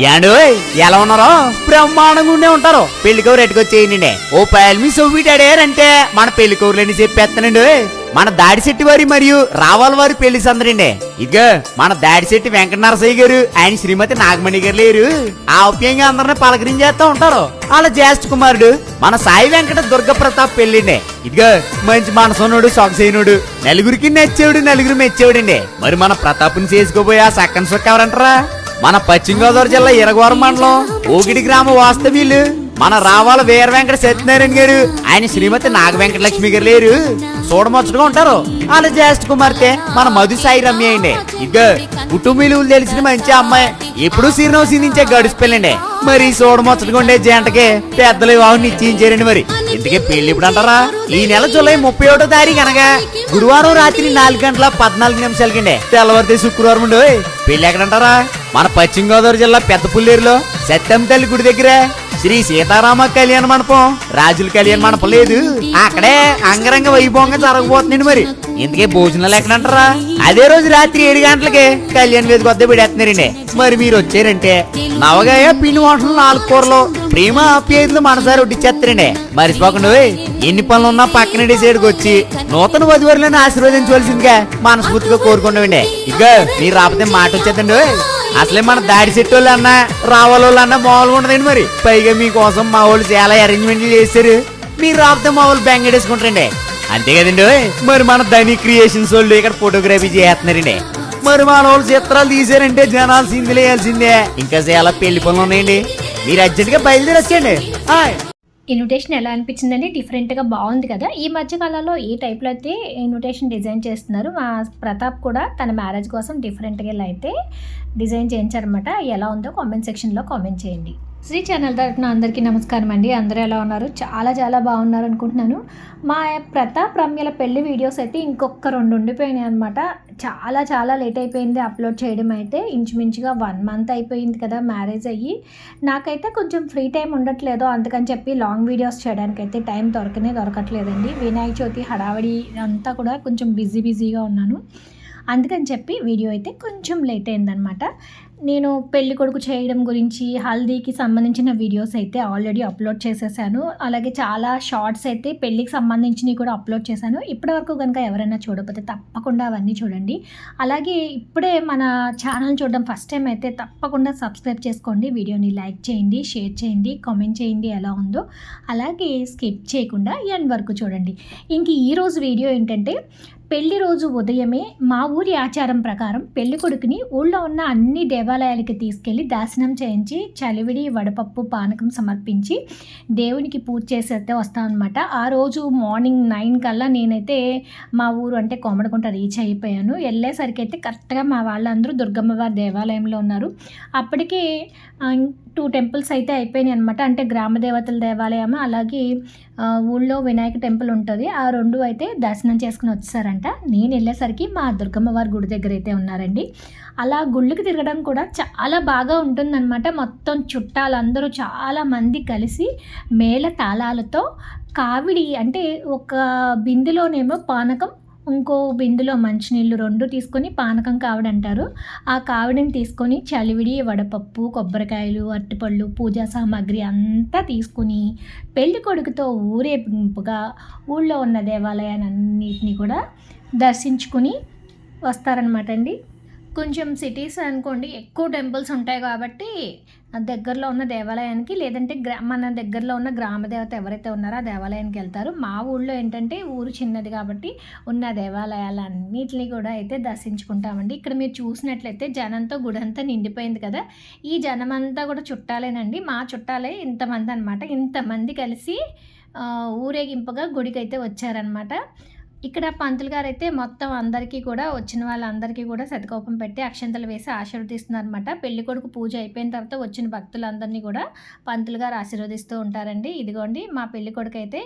And ఎలా ఉన్నారో? బ్రహ్మాండంగా ఉండే ఉంటారు. పెళ్ళి కౌరు ఎట్టుకొచ్చేయండి ఓ పైల్మి సొవ్విటాడారంటే మన పెళ్ళి కౌరులని చెప్పేస్తానండి మన దాడిశెట్టి వారి మరియు రావాల వారి పెళ్ళి సందరండి ఇదిగో మన దాడిశెట్టి వెంకట నరసయ్య గారు ఆయన శ్రీమతి నాగమణి గారు లేరు. ఆప్యంగా అందరిని పలకరించేస్తా ఉంటారు. వాళ్ళ జ్యేష్ఠ కుమారుడు మన సాయి వెంకట దుర్గ ప్రతాప్ పెళ్ళిండే. ఇదిగో మంచి మనసునుడు సొగసైనడు. నలుగురికి నచ్చేవాడు నలుగురు మెచ్చేవాడండి. మరి మన ప్రతాప్ని చేసుకోబోయే ఆ సక్కన్ సొక్క ఎవరంటారా? మన పశ్చిమ గోదావరి జిల్లా ఇరగవరం మండలం ఓగిడి గ్రామ వాస్తవ్యులు. మన రావాల వీర వెంకట సత్యనారాయణ గారు. ఆయన శ్రీమతి నాగ వెంకట లక్ష్మి గారు లేరు. చూడముచ్చటగా ఉంటారు. వాళ్ళ జ్యేష్ఠ కుమార్తె మన మధు సాయి రమ్య అండి. ఇక కుటుంబీలు తెలిసిన మంచి అమ్మాయి. ఎప్పుడు శ్రీనివాస్ నుంచే గడిచిపోయిందండి మరి చూడముచ్చటగా ఉండే జంటకి పెద్దలు వివాహం నిశ్చయించారండి మరి. ఇంతకే పెళ్ళి ఇప్పుడు అంటారా? ఈ నెల జూలై ముప్పై ఒకటో తారీఖు అనగా గురువారం రాత్రి నాలుగు గంటల పద్నాలుగు నిమిషాలకండి తెల్లవారితే శుక్రవారం ఉండు పెళ్ళి ఎక్కడంటారా? మన పశ్చిమ గోదావరి జిల్లా పెద్ద పుల్లేరులో సత్యం తల్లి గుడి దగ్గర. శ్రీ సీతారామ కళ్యాణ మండపం. రాజుల కళ్యాణ మండపం లేదు. అక్కడే అంగరంగ వైభవంగా జరగబోతుందండి మరి. ఇంతకే భోజనాలు ఎక్కడంటారా? అదే రోజు రాత్రి ఏడు గంటలకి కళ్యాణ వేదిక వద్ద పెడేస్తున్నారండి మరి మీరు వచ్చారంటే నవగాయ పిండి వంటలు నాలుగు కూరలు ప్రేమ ఆప్యాయతలు మనసారి వడ్డిచ్చేస్తారండి మర్చిపోకుండా ఎన్ని పనులు ఉన్నా పక్కన సైడ్కి వచ్చి నూతన వధువరులను ఆశీర్వదించవలసిందిగా మనస్ఫూర్తిగా కోరుకుంటామండి ఇక మీరు రాకపోతే మాట వచ్చేద్దండి అసలే మన దాడి సెట్ వాళ్ళు అన్నా రావాలోళ్ళు అన్నా మామూలుగా ఉండదండి మరి. పైగా మీకోసం మా వాళ్ళు చాలా అరేంజ్మెంట్లు చేశారు. మీరు రాకపోతే మా వాళ్ళు బెంగడేసుకుంటారండి అంతే కదండి ఓయ్. మరి మన ధని క్రియేషన్స్ వాళ్ళు ఇక్కడ ఫోటోగ్రఫీ చేస్తున్నారండి. మరి మన వాళ్ళు చిత్రాలు తీసారంటే జనాలు సింధులు వేయాల్సిందే ఇంకా చాలా పెళ్ళి పనులు ఉన్నాయండి. మీరు అర్జెంట్గా బయలుదేరి వచ్చేయండి. హాయ్ ఇన్విటేషన్ ఎలా అనిపించిందండి డిఫరెంట్గా బాగుంది కదా. ఈ మధ్యకాలంలో ఏ ఈ టైప్లో అయితే ఇన్విటేషన్ డిజైన్ చేస్తున్నారు మా ప్రతాప్ కూడా తన మ్యారేజ్ కోసం డిఫరెంట్గా ఇలా అయితే డిజైన్ చేయించారనమాట ఎలా ఉందో కామెంట్ సెక్షన్లో కామెంట్ చేయండి. శ్రీ ఛానల్ తరఫున అందరికీ నమస్కారం అండి. అందరూ ఎలా ఉన్నారు? చాలా చాలా బాగున్నారు అనుకుంటున్నాను. మా ప్రతాప్ రమ్యల పెళ్ళి వీడియోస్ అయితే ఇంకొక రెండు ఉండిపోయినాయి అనమాట చాలా చాలా లేట్ అయిపోయింది అప్లోడ్ చేయడం అయితే. ఇంచుమించుగా వన్ మంత్ అయిపోయింది కదా మ్యారేజ్ అయ్యి. నాకైతే కొంచెం ఫ్రీ టైం ఉండట్లేదు. అందుకని చెప్పి లాంగ్ వీడియోస్ చేయడానికి అయితే టైం దొరకనే దొరకట్లేదండి. వినాయక చవితి హడావడి అంతా కూడా కొంచెం బిజీ బిజీగా ఉన్నాను. అందుకని చెప్పి వీడియో అయితే కొంచెం లేట్ అయిందనమాట నేను పెళ్ళి కొడుకు చేయడం గురించి హల్దీకి సంబంధించిన వీడియోస్ అయితే ఆల్రెడీ అప్లోడ్ చేసేసాను. అలాగే చాలా షార్ట్స్ అయితే పెళ్ళికి సంబంధించినవి కూడా అప్లోడ్ చేశాను. ఇప్పటివరకు కనుక ఎవరైనా చూడకపోతే తప్పకుండా అవన్నీ చూడండి. అలాగే ఇప్పుడే మన ఛానల్ చూడడం ఫస్ట్ టైం అయితే తప్పకుండా సబ్స్క్రైబ్ చేసుకోండి. వీడియోని లైక్ చేయండి షేర్ చేయండి కామెంట్ చేయండి ఎలా ఉందో. అలాగే స్కిప్ చేయకుండా ఎండ్ వరకు చూడండి. ఇంక ఈరోజు వీడియో ఏంటంటే పెళ్ళి రోజు ఉదయమే మా ఊరి ఆచారం ప్రకారం పెళ్ళి కొడుకుని ఊళ్ళో ఉన్న అన్ని దేవాలయాలకి తీసుకెళ్ళి దర్శనం చేయించి చలివిడి వడపప్పు పానకం సమర్పించి దేవునికి పూజ చేసేస్తే వస్తామన్నమాట ఆ రోజు మార్నింగ్ నైన్ కల్లా నేనైతే మా ఊరు అంటే కోమడకుంట రీచ్ అయిపోయాను. వెళ్ళేసరికి అయితే కరెక్ట్గా మా వాళ్ళందరూ దుర్గమ్మవారి దేవాలయంలో ఉన్నారు. అప్పటికే టూ టెంపుల్స్ అయితే అయిపోయినాయి అనమాట అంటే గ్రామ దేవతల దేవాలయం అలాగే ఊళ్ళో వినాయక టెంపుల్ ఉంటుంది. ఆ రెండు అయితే దర్శనం చేసుకుని వచ్చేసారంట. నేను వెళ్ళేసరికి మా దుర్గమ్మ వారి గుడి దగ్గర అయితే ఉన్నారండి. అలా గుళ్ళకి తిరగడం కూడా చాలా బాగా ఉంటుందన్నమాట. మొత్తం చుట్టాలందరూ చాలా మంది కలిసి మేళ తాళాలతో కావిడి అంటే ఒక బిందులోనేమో పానకం ఇంకో బిందులో మంచినీళ్ళు రెండు తీసుకొని పానకం కావిడి అంటారు. ఆ కావిడిని తీసుకొని చలివిడి వడపప్పు కొబ్బరికాయలు అరటిపళ్ళు పూజా సామాగ్రి అంతా తీసుకుని పెళ్ళి కొడుకుతో ఊరేగింపుగా ఊళ్ళో ఉన్న దేవాలయాన్ని కూడా దర్శించుకుని వస్తారనమాట అండి. కొంచెం సిటీస్ అనుకోండి ఎక్కువ టెంపుల్స్ ఉంటాయి కాబట్టి దగ్గరలో ఉన్న దేవాలయానికి లేదంటే గ్రా మన దగ్గరలో ఉన్న గ్రామ దేవత ఎవరైతే ఉన్నారో ఆ దేవాలయానికి వెళ్తారు. మా ఊళ్ళో ఏంటంటే ఊరు చిన్నది కాబట్టి ఉన్న దేవాలయాలన్నిటిని కూడా అయితే దర్శించుకుంటామండి. ఇక్కడ మీరు చూసినట్లయితే జనంతో గుడి అంతా నిండిపోయింది కదా. ఈ జనం అంతా కూడా చుట్టాలేనండి. మా చుట్టాలే ఇంతమంది అనమాట ఇంతమంది కలిసి ఊరేగింపుగా గుడికి అయితే వచ్చారనమాట ఇక్కడ పంతులు గారు అయితే మొత్తం అందరికీ కూడా వచ్చిన వాళ్ళందరికీ కూడా శతకోపం పెట్టి అక్షంతలు వేసి ఆశీర్వదిస్తున్నారనమాట పెళ్ళి కొడుకు పూజ అయిపోయిన తర్వాత వచ్చిన భక్తులందరినీ కూడా పంతులు గారు ఆశీర్వదిస్తూ ఉంటారండి. ఇదిగోండి మా పెళ్ళి కొడుకు అయితే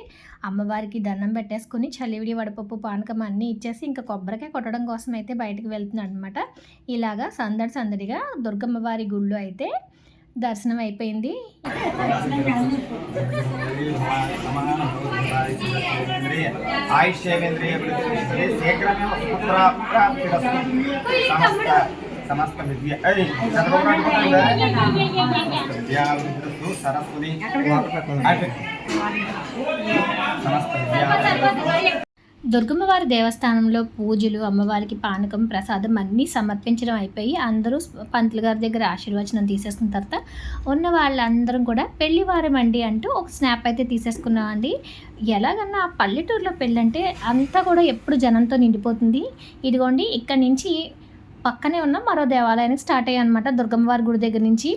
అమ్మవారికి దండం పెట్టేసుకుని చలివిడి వడపప్పు పానకం అన్నీ ఇచ్చేసి ఇంకా కొబ్బరికాయ కొట్టడం కోసం అయితే బయటకు వెళ్తున్నాడు అనమాట ఇలాగా సందడి సందడిగా దుర్గమ్మ వారి గుళ్ళు అయితే దర్శనం అయిపోయింది. సమస్త విద్య సరస్వతి. సమస్త విద్యా దుర్గమ్మ వారి దేవస్థానంలో పూజలు అమ్మవారికి పానకం ప్రసాదం అన్నీ సమర్పించడం అయిపోయి అందరూ పంతులు గారి దగ్గర ఆశీర్వచనం తీసేసుకున్న తర్వాత ఉన్న వాళ్ళందరం కూడా పెళ్ళివారం అండి అంటూ ఒక స్నాప్ అయితే తీసేసుకున్నామండి ఎలాగన్నా ఆ పల్లెటూరులో పెళ్ళంటే అంతా కూడా ఎప్పుడు జనంతో నిండిపోతుంది. ఇదిగోండి ఇక్కడ నుంచి పక్కనే ఉన్న మరో దేవాలయానికి స్టార్ట్ అయ్యాయన్నమాట దుర్గమ్మవారి గుడి దగ్గర నుంచి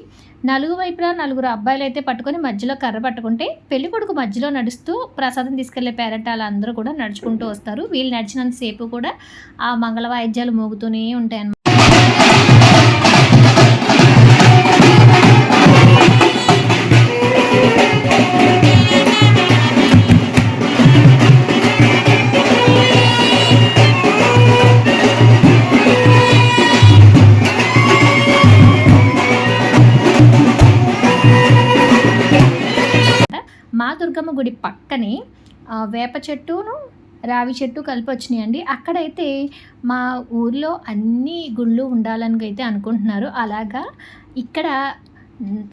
నలుగు వైపులా నలుగురు అబ్బాయిలు అయితే పట్టుకొని మధ్యలో కర్ర పట్టుకుంటే పెళ్ళి కొడుకు మధ్యలో నడుస్తూ ప్రసాదం తీసుకెళ్ళే పేరెంట్ అందరూ కూడా నడుచుకుంటూ వస్తారు. వీళ్ళు నడిచినంతసేపు కూడా ఆ మంగళ వాయిద్యాలు మోగుతూనే ఉంటాయి గుడి పక్కనే వేప చెట్టును రావి చెట్టు కలిపి వచ్చినాయండి. అక్కడైతే మా ఊర్లో అన్ని గుళ్ళు ఉండాలని అయితే అనుకుంటున్నారు. అలాగా ఇక్కడ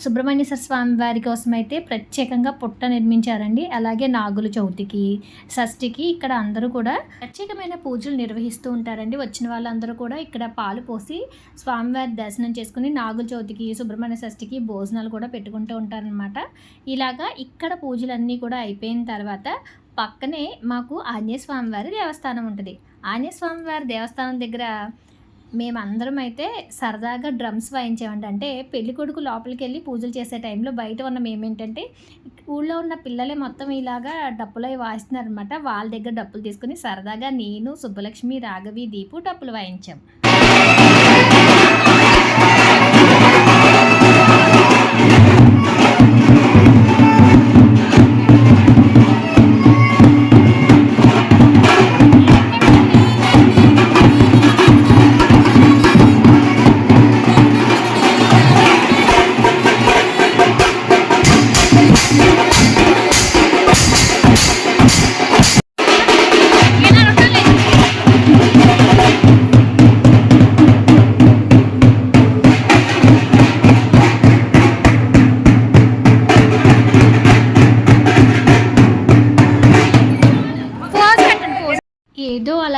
సుబ్రహ్మణ్యేశ్వర స్వామి వారి కోసం అయితే ప్రత్యేకంగా పుట్ట నిర్మించారండి. అలాగే నాగుల చవితికి షష్ఠికి ఇక్కడ అందరూ కూడా ప్రత్యేకమైన పూజలు నిర్వహిస్తూ ఉంటారండి. వచ్చిన వాళ్ళందరూ కూడా ఇక్కడ పాలు పోసి స్వామివారి దర్శనం చేసుకుని నాగుల చవితికి సుబ్రహ్మణ్య షష్ఠికి భోజనాలు కూడా పెట్టుకుంటూ ఉంటారనమాట ఇలాగా ఇక్కడ పూజలన్నీ కూడా అయిపోయిన తర్వాత పక్కనే మాకు ఆంజనేయ స్వామివారి దేవస్థానం ఉంటుంది. ఆంజనేయ స్వామివారి దేవస్థానం దగ్గర మేమందరం అయితే సరదాగా డ్రమ్స్ వాయించామండి అంటే పెళ్ళి కొడుకు లోపలికి వెళ్ళి పూజలు చేసే టైంలో బయట ఉన్న మేమేంటంటే ఊళ్ళో ఉన్న పిల్లలే మొత్తం ఇలాగా డప్పులు అవి వాయిస్తున్నారనమాట వాళ్ళ దగ్గర డప్పులు తీసుకుని సరదాగా నేను సుబ్బలక్ష్మి రాఘవి దీపు డప్పులు వాయించాం.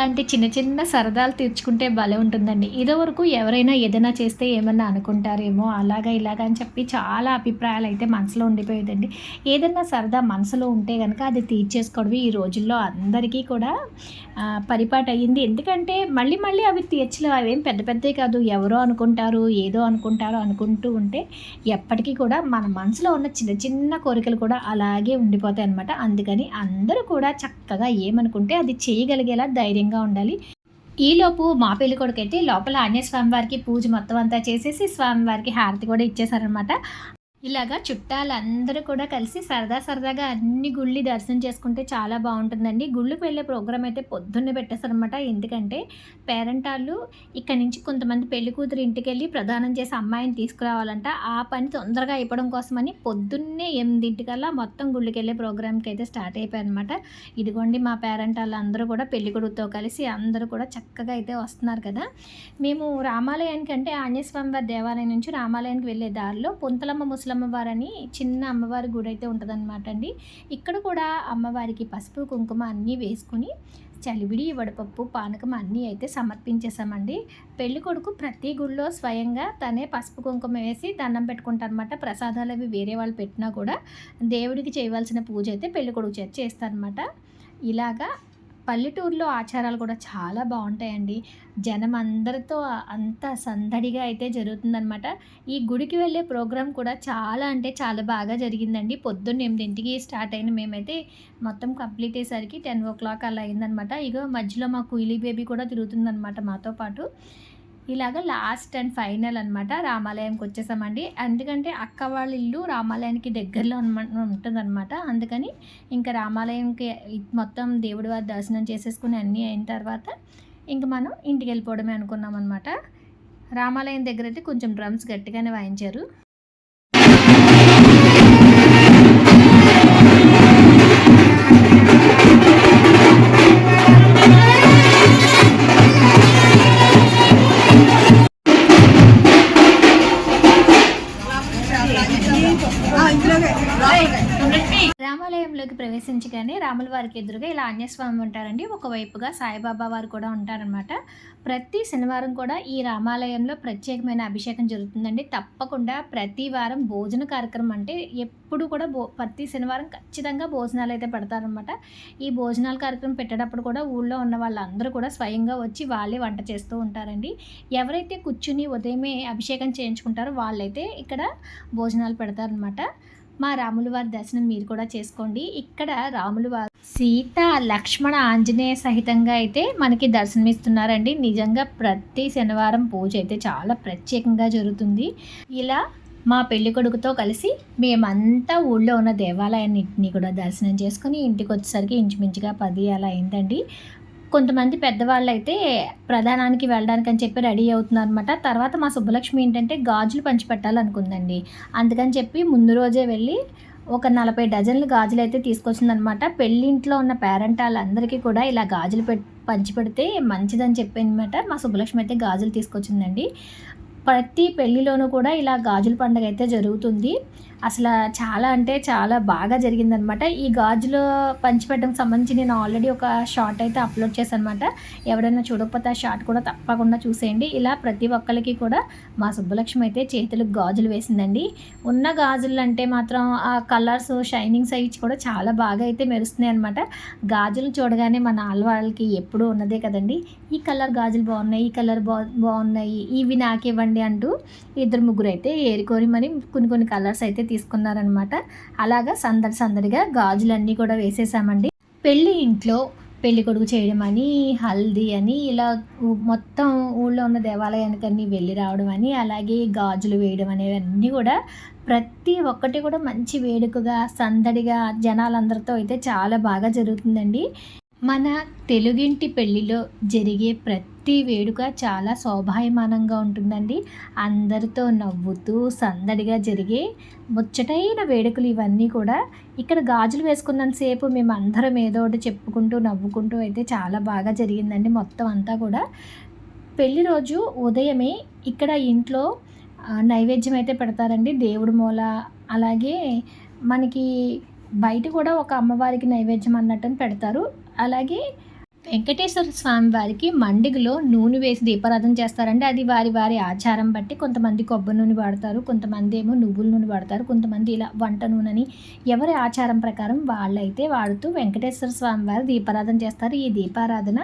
ఇలాంటి చిన్న చిన్న సరదాలు తీర్చుకుంటే భలే ఉంటుందండి. ఇదో వరకు ఎవరైనా ఏదైనా చేస్తే ఏమన్నా అనుకుంటారేమో అలాగా ఇలాగా అని చెప్పి చాలా అభిప్రాయాలు అయితే మనసులో ఉండిపోయేదండి. ఏదైనా సరదా మనసులో ఉంటే కనుక అది తీర్చేసుకోవడం ఈ రోజుల్లో అందరికీ కూడా పరిపాటు అయ్యింది. ఎందుకంటే మళ్ళీ మళ్ళీ అవి తీర్చలేవు అవేం పెద్ద పెద్దవి కాదు. ఎవరో అనుకుంటారు ఏదో అనుకుంటారు అనుకుంటూ ఉంటే ఎప్పటికీ కూడా మన మనసులో ఉన్న చిన్న చిన్న కోరికలు కూడా అలాగే ఉండిపోతాయి అనమాట అందుకని అందరూ కూడా చక్కగా ఏమనుకుంటే అది చేయగలిగేలా ధైర్యంగా ఉండాలి. ఈలోపు మా పెళ్ళి కొడుకైతే లోపల ఆంజనేయ స్వామి వారికి పూజ మొత్తం అంతా చేసేసి స్వామివారికి హారతి కూడా ఇచ్చేసారనమాట ఇలాగా చుట్టాలందరూ కూడా కలిసి సరదా సరదాగా అన్ని గుళ్ళు దర్శనం చేసుకుంటే చాలా బాగుంటుందండి. గుళ్ళకి వెళ్ళే ప్రోగ్రామ్ అయితే పొద్దున్నే పెట్టేస్తారనమాట ఎందుకంటే పేరెంట్ వాళ్ళు ఇక్కడ నుంచి కొంతమంది పెళ్ళి కూతురు ఇంటికి వెళ్ళి ప్రదానం చేసి అమ్మాయిని తీసుకురావాలంట. ఆ పని తొందరగా అయిపోవడం కోసమని పొద్దున్నే ఎనిమిదింటికల్లా మొత్తం గుళ్ళకి వెళ్ళే ప్రోగ్రామ్కి అయితే స్టార్ట్ అయిపోయారనమాట ఇదిగోండి మా పేరెంట్ వాళ్ళందరూ కూడా పెళ్ళి కొడుకుతో కలిసి అందరూ కూడా చక్కగా అయితే వస్తున్నారు కదా. మేము రామాలయానికి అంటే ఆంజనేయ స్వామి వారి దేవాలయం నుంచి రామాలయానికి వెళ్ళే దారిలో పొంతలమ్మ ముసలమ్మ వారని చిన్న అమ్మవారి గుడి అయితే ఉంటుందన్నమాట అండి. ఇక్కడ కూడా అమ్మవారికి పసుపు కుంకుమ అన్నీ వేసుకుని చలివిడి వడపప్పు పానకం అన్నీ అయితే సమర్పించేసామండి పెళ్ళి కొడుకు ప్రతి గుళ్ళో స్వయంగా తనే పసుపు కుంకుమ వేసి దండం పెట్టుకుంటారనమాట ప్రసాదాలు అవి వేరే వాళ్ళు పెట్టినా కూడా దేవుడికి చేయవలసిన పూజ అయితే పెళ్ళి కొడుకు చేస్తారనమాట ఇలాగా పల్లెటూరులో ఆచారాలు కూడా చాలా బాగుంటాయండి. జనం అందరితో అంత సందడిగా అయితే జరుగుతుందనమాట ఈ గుడికి వెళ్ళే ప్రోగ్రాం కూడా చాలా అంటే చాలా బాగా జరిగిందండి. పొద్దున్న ఎనిమిదింటికి స్టార్ట్ అయిన మేమైతే మొత్తం కంప్లీట్ అయ్యేసరికి టెన్ ఓ క్లాక్ అలా అయిందనమాట ఇగో మధ్యలో మా కుయిలీ బేబీ కూడా తిరుగుతుందనమాట మాతో పాటు. ఇలాగ లాస్ట్ అండ్ ఫైనల్ అనమాట రామాలయంకి వచ్చేసామండి. ఎందుకంటే అక్క వాళ్ళ ఇల్లు రామాలయానికి దగ్గరలో ఉంటుందన్నమాట. అందుకని ఇంకా రామాలయంకి మొత్తం దేవుడి వారి దర్శనం చేసేసుకుని అన్నీ అయిన తర్వాత ఇంక మనం ఇంటికి వెళ్ళిపోవడమే అనుకున్నాం అనమాట రామాలయం దగ్గర అయితే కొంచెం డ్రమ్స్ గట్టిగానే వాయించారు. ప్రవేశించగానే రాముల వారికి ఎదురుగా ఇలా ఆంజనేయస్వామి ఉంటారండి. ఒకవైపుగా సాయిబాబా వారు కూడా ఉంటారనమాట ప్రతి శనివారం కూడా ఈ రామాలయంలో ప్రత్యేకమైన అభిషేకం జరుగుతుందండి. తప్పకుండా ప్రతి వారం భోజన కార్యక్రమం అంటే ఎప్పుడు కూడా భో ప్రతి శనివారం ఖచ్చితంగా భోజనాలు అయితే పెడతారనమాట ఈ భోజనాల కార్యక్రమం పెట్టేటప్పుడు కూడా ఊళ్ళో ఉన్న వాళ్ళందరూ కూడా స్వయంగా వచ్చి వాళ్ళే వంట చేస్తూ ఉంటారండి. ఎవరైతే కూర్చుని ఉదయమే అభిషేకం చేయించుకుంటారో వాళ్ళైతే ఇక్కడ భోజనాలు పెడతారనమాట మా రాముల వారి దర్శనం మీరు కూడా చేసుకోండి. ఇక్కడ రాముల వారు సీత లక్ష్మణ ఆంజనేయ సహితంగా అయితే మనకి దర్శనమిస్తున్నారండి. నిజంగా ప్రతి శనివారం పూజ అయితే చాలా ప్రత్యేకంగా జరుగుతుంది. ఇలా మా పెళ్ళి కొడుకుతో కలిసి మేమంతా ఊళ్ళో ఉన్న దేవాలయాన్నింటినీ కూడా దర్శనం చేసుకుని ఇంటికి వచ్చేసరికి ఇంచుమించుగా పది అలా అయిందండి. కొంతమంది పెద్దవాళ్ళు అయితే ప్రధానానికి వెళ్ళడానికి అని చెప్పి రెడీ అవుతున్నారు అనమాట తర్వాత మా సుబ్బలక్ష్మి ఏంటంటే గాజులు పంచిపెట్టాలనుకుందండి. అందుకని చెప్పి ముందు రోజే వెళ్ళి ఒక నలభై డజన్లు గాజులు అయితే తీసుకొచ్చిందనమాట పెళ్ళింట్లో ఉన్న పేరెంట్ వాళ్ళందరికీ కూడా ఇలా గాజులు పెట్ పంచిపెడితే మంచిదని చెప్పనమాట. మా సుబ్బలక్ష్మి అయితే గాజులు తీసుకొచ్చిందండి. ప్రతి పెళ్ళిలోనూ కూడా ఇలా గాజుల పండుగ అయితే జరుగుతుంది. అసలు చాలా అంటే చాలా బాగా జరిగిందనమాట. ఈ గాజులు పంచిపెట్టడానికి సంబంధించి నేను ఆల్రెడీ ఒక షార్ట్ అయితే అప్లోడ్ చేశాను అనమాట ఎవరైనా చూడకపోతే ఆ షార్ట్ కూడా తప్పకుండా చూసేయండి. ఇలా ప్రతి ఒక్కరికి కూడా మా సుబ్బలక్ష్మి అయితే చేతులకు గాజులు వేసిందండి. ఉన్న గాజులు అంటే మాత్రం ఆ కలర్స్ షైనింగ్స్ అవి కూడా చాలా బాగా అయితే మెరుస్తున్నాయి అనమాట. గాజులు చూడగానే మన ఆడవాళ్ళకి ఎప్పుడూ ఉన్నదే కదండి. ఈ కలర్ గాజులు బాగున్నాయి ఈ కలర్ బా బాగున్నాయి ఇవి నాకు ఇవ్వండి అంటూ ఇద్దరు ముగ్గురు అయితే ఏరుకోరి మరి కొన్ని కొన్ని కలర్స్ అయితే తీసుకున్నారనమాట. అలాగా సందడి సందడిగా గాజులన్నీ కూడా వేసేసామండి. పెళ్ళి ఇంట్లో పెళ్ళి కొడుకు చేయడం అని హల్దీ అని ఇలా మొత్తం ఊళ్ళో ఉన్న దేవాలయానికి అన్ని వెళ్ళి రావడం అని అలాగే గాజులు వేయడం అనేవన్నీ కూడా ప్రతి ఒక్కటి కూడా మంచి వేడుకగా సందడిగా జనాలందరితో అయితే చాలా బాగా జరుగుతుందండి. మన తెలుగింటి పెళ్ళిలో జరిగే ప్రతి వేడుక చాలా శోభాయమానంగా ఉంటుందండి. అందరితో నవ్వుతూ సందడిగా జరిగే ముచ్చటైన వేడుకలు ఇవన్నీ కూడా ఇక్కడ గాజులు వేసుకున్నంతసేపు మేము అందరం ఏదో ఒకటి చెప్పుకుంటూ నవ్వుకుంటూ అయితే చాలా బాగా జరిగిందండి మొత్తం అంతా కూడా. పెళ్ళి రోజు ఉదయమే ఇక్కడ ఇంట్లో నైవేద్యం అయితే పెడతారండి దేవుడి మూల. అలాగే మనకి బయట కూడా ఒక అమ్మవారికి నైవేద్యం అన్నట్టు పెడతారు. అలాగే వెంకటేశ్వర స్వామి వారికి మండుగలో నూనె వేసి దీపారాధన చేస్తారంటే అది వారి వారి ఆచారం బట్టి కొంతమంది కొబ్బరి నూనె వాడతారు కొంతమంది ఏమో నువ్వుల నూనె వాడతారు కొంతమంది ఇలా వంట నూనెని ఎవరి ఆచారం ప్రకారం వాళ్ళైతే వాడుతూ వెంకటేశ్వర స్వామి వారు దీపారాధన చేస్తారు. ఈ దీపారాధన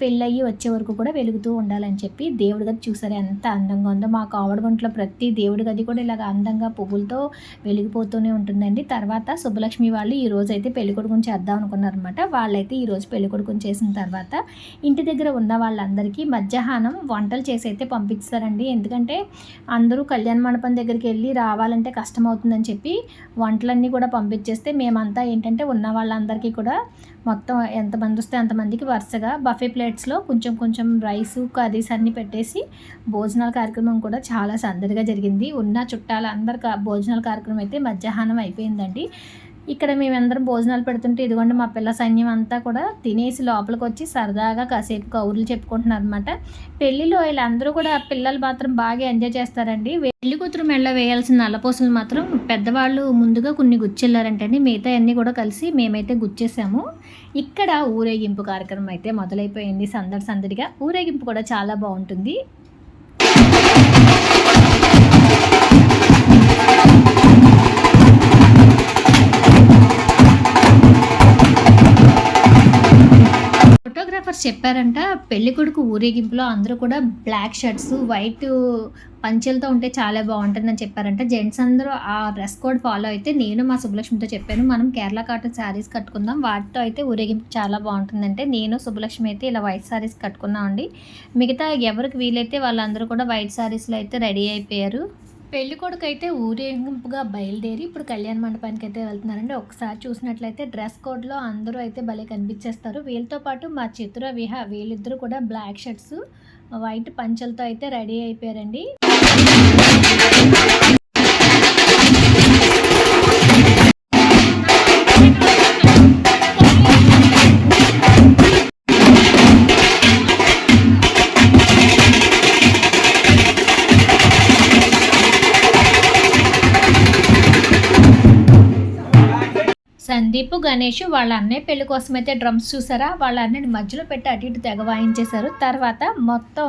పెళ్ళయ్యి వచ్చే వరకు కూడా వెలుగుతూ ఉండాలని చెప్పి దేవుడి గది చూసారు ఎంత అందంగా ఉందో. మా కావడగుంట్లో ప్రతి దేవుడి గది కూడా ఇలాగ అందంగా పువ్వులతో వెలిగిపోతూనే ఉంటుందండి. తర్వాత సుబ్బలక్ష్మి వాళ్ళు ఈ రోజు అయితే పెళ్ళి కొడుకుని చేద్దాం అనుకున్నారనమాట వాళ్ళైతే ఈ రోజు పెళ్ళి కొడుకుని చేసిన తర్వాత ఇంటి దగ్గర ఉన్న వాళ్ళందరికీ మధ్యాహ్నం వంటలు చేసి అయితే పంపిస్తారండి. ఎందుకంటే అందరూ కళ్యాణ మండపం దగ్గరికి వెళ్ళి రావాలంటే కష్టం అవుతుందని చెప్పి వంటలన్నీ కూడా పంపించేస్తే మేమంతా ఏంటంటే ఉన్న వాళ్ళందరికీ కూడా మొత్తం ఎంతమంది వస్తే అంతమందికి వరుసగా బఫే ప్లేట్స్లో కొంచెం కొంచెం రైస్ కర్రీస్ అన్నీ పెట్టేసి భోజనాల కార్యక్రమం కూడా చాలా సందడిగా జరిగింది. ఉన్న చుట్టాల కా- భోజనాల కార్యక్రమం అయితే మధ్యాహ్నం అయిపోయిందండి. ఇక్కడ మేమందరం భోజనాలు పెడుతుంటే ఇదిగోండి మా పిల్ల సైన్యం అంతా కూడా తినేసి లోపలికి వచ్చి సరదాగా కాసేపు కౌరులు చెప్పుకుంటున్నారు అనమాట పెళ్ళిలో వీళ్ళందరూ కూడా పిల్లలు మాత్రం బాగా ఎంజాయ్ చేస్తారండి. పెళ్ళి కూతురు మెళ్ళ వేయాల్సిన నల్లపూసలు మాత్రం పెద్దవాళ్ళు ముందుగా కొన్ని గుచ్చెళ్ళారంటండి. మిగతా అన్నీ కూడా కలిసి మేమైతే గుచ్చేసాము. ఇక్కడ ఊరేగింపు కార్యక్రమం అయితే మొదలైపోయింది సందడి సందడిగా. ఊరేగింపు కూడా చాలా బాగుంటుంది. ఫోటోగ్రాఫర్స్ చెప్పారంట పెళ్ళి కొడుకు ఊరేగింపులో అందరూ కూడా బ్లాక్ షర్ట్స్ వైట్ పంచెలతో ఉంటే చాలా బాగుంటుందని చెప్పారంట. జెంట్స్ అందరూ ఆ డ్రెస్ కోడ్ ఫాలో అయితే నేను మా సుబ్బలక్ష్మితో చెప్పాను మనం కేరళ కాటన్ శారీస్ కట్టుకుందాం వాటితో అయితే ఊరేగింపు చాలా బాగుంటుందంటే నేను సుబ్బలక్ష్మి అయితే ఇలా వైట్ శారీస్ కట్టుకున్నామండి. మిగతా ఎవరికి వీలైతే వాళ్ళందరూ కూడా వైట్ శారీస్లో అయితే రెడీ అయిపోయారు. పెళ్ళి కొడుకు అయితే ఊరేగింపుగా బయలుదేరి ఇప్పుడు కళ్యాణ మండపానికి అయితే వెళ్తున్నారండి. ఒకసారి చూసినట్లయితే డ్రెస్ కోడ్లో అందరూ అయితే భలే కనిపించేస్తారు. వీళ్ళతో పాటు మా చిత్ర విహ వీళ్ళిద్దరూ కూడా బ్లాక్ షర్ట్స్ వైట్ పంచలతో అయితే రెడీ అయిపోయారండి. దీపు గణేష్ వాళ్ళ అన్నయ్య పెళ్ళి కోసం అయితే డ్రమ్స్ చూసారా? వాళ్ళ అన్నయ్యని మధ్యలో పెట్టి అటు ఇటు తెగ వాయించేశారు. తర్వాత మొత్తం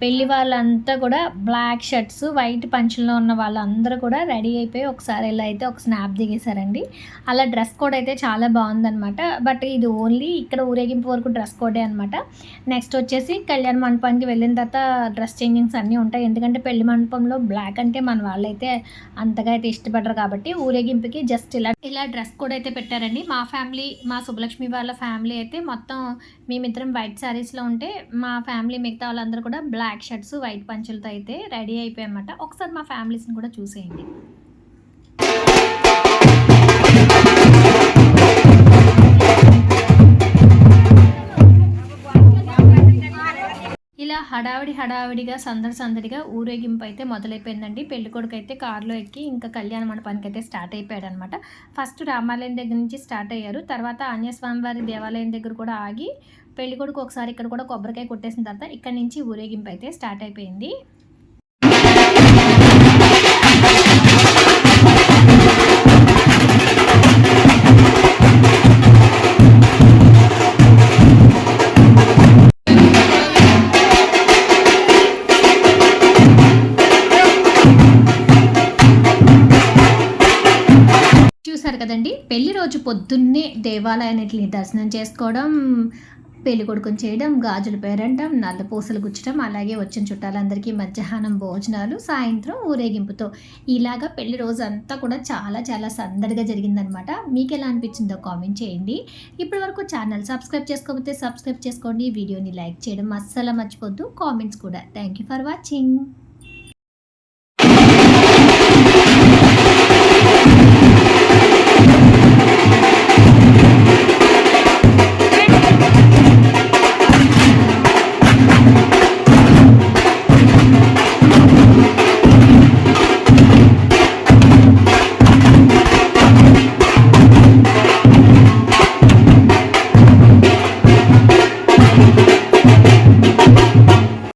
పెళ్ళి వాళ్ళంతా కూడా బ్లాక్ షర్ట్స్ వైట్ పంచుల్లో ఉన్న వాళ్ళందరూ కూడా రెడీ అయిపోయి ఒకసారి ఇలా అయితే ఒక స్నాప్ దిగేశారండి. అలా డ్రెస్ కోడ్ అయితే చాలా బాగుందన్నమాట. బట్ ఇది ఓన్లీ ఇక్కడ ఊరేగింపు వరకు డ్రెస్ కోడే అనమాట నెక్స్ట్ వచ్చేసి కళ్యాణ మండపానికి వెళ్ళిన తర్వాత డ్రెస్ చేంజింగ్స్ అన్నీ ఉంటాయి. ఎందుకంటే పెళ్ళి మండపంలో బ్లాక్ అంటే మన వాళ్ళైతే అంతగా అయితే ఇష్టపడరు కాబట్టి ఊరేగింపుకి జస్ట్ ఇలా ఇలా డ్రెస్ కోడ్ అయితే పెట్టారండి. మా ఫ్యామిలీ మా సుబ్బలక్ష్మి వాళ్ళ ఫ్యామిలీ అయితే మొత్తం మేమిద్దరం వైట్ శారీస్లో ఉంటే మా ఫ్యామిలీ మిగతా వాళ్ళందరూ కూడా బ్లాక్ బ్లాక్ షర్ట్స్ వైట్ పంచులతో అయితే రెడీ అయిపోయామన్నమాట ఒకసారి మా ఫ్యామిలీస్ని కూడా చూసేయండి. ఇలా హడావిడి హడావిడిగా సందడి సందడిగా ఊరేగింపు అయితే మొదలైపోయిందండి. పెళ్ళికొడుకు అయితే కారులో ఎక్కి ఇంకా కళ్యాణ మండపానికి అయితే స్టార్ట్ అయిపోయాడు అనమాట ఫస్ట్ రామాలయం దగ్గర నుంచి స్టార్ట్ అయ్యారు. తర్వాత ఆంజనేయ వారి దేవాలయం దగ్గర కూడా ఆగి పెళ్ళి కొడుకు ఒకసారి ఇక్కడ కూడా కొబ్బరికాయ కొట్టేసిన తర్వాత ఇక్కడ నుంచి ఊరేగింపు అయితే స్టార్ట్ అయిపోయింది. చూసారు కదండి పెళ్ళి రోజు పొద్దున్నే దేవాలయాన్నిటిని దర్శనం చేసుకోవడం పెళ్ళి కొడుకుని చేయడం గాజులు పేరంటం నల్ల పూసలు గుచ్చడం అలాగే వచ్చిన చుట్టాలందరికీ మధ్యాహ్నం భోజనాలు సాయంత్రం ఊరేగింపుతో. ఇలాగా పెళ్ళి రోజు అంతా కూడా చాలా చాలా సందడిగా జరిగిందనమాట. మీకు ఎలా అనిపించిందో కామెంట్ చేయండి. ఇప్పటి వరకు ఛానల్ సబ్స్క్రైబ్ చేసుకోకపోతే సబ్స్క్రైబ్ చేసుకోండి. వీడియోని లైక్ చేయడం అస్సలు మర్చిపోద్దు. కామెంట్స్ కూడా. Thank you for watching.